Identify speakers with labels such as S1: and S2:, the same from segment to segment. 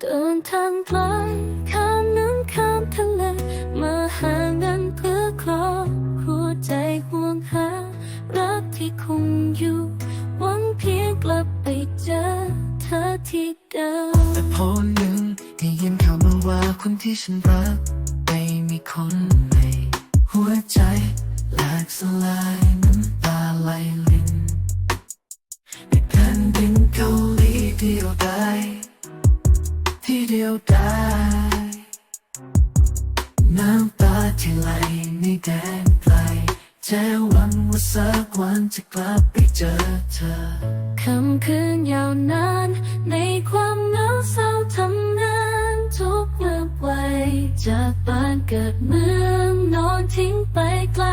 S1: เดินทางไกลข้ามน้ำข้ามทะเลมาหาเงินเพื่อครอบครัวใจห่วงหา รักที่คงอยู่ หวังเพียงกลับไปเจอเธอที่เดิม
S2: แต่พอหนึ่งได้ยินข่าวมาว่าคนที่ฉันรักไปมีคนใหม่หัวใจแหลกสลายน้ำตาไหลลินในแผ่นดินเกาหลีเดียว ที่ยวดายน้ำตาที่ไหลในแดนไกลแค่หวังว่าสักวันจะกลับไปเจอเธอ
S1: คำคืนยาวนาน ในความเหงาเศร้าทำงานทุกเมื่อไปจากบ้านเกิดเมืองนอนทิ้งไปไกล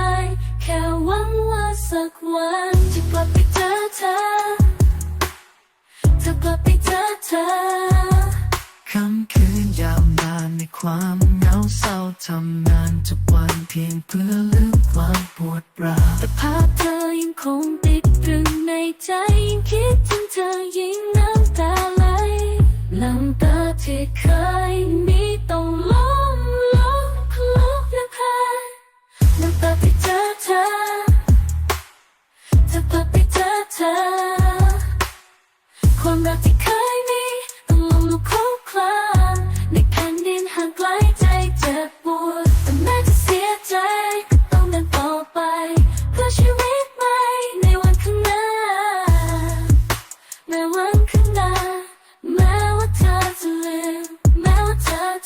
S1: ควา
S2: มเหงาเศร้าทำงานทุกวันเพียงเพื่อลืมความปวดร้าว
S1: แต่ภาพเธอยังคงติดตรึงในใจยิ่งคิดถึงเธอยิ่งน้ำตาไหลน้ำตาที่เคยมีต้องล้มลุกลุกและพายน้ำตาไปเจอเธอจะกลับไปเจอเธอความรักที่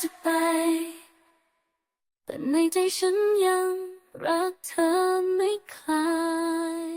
S1: จะไป แต่ในใจฉันยังรักเธอไม่คลาย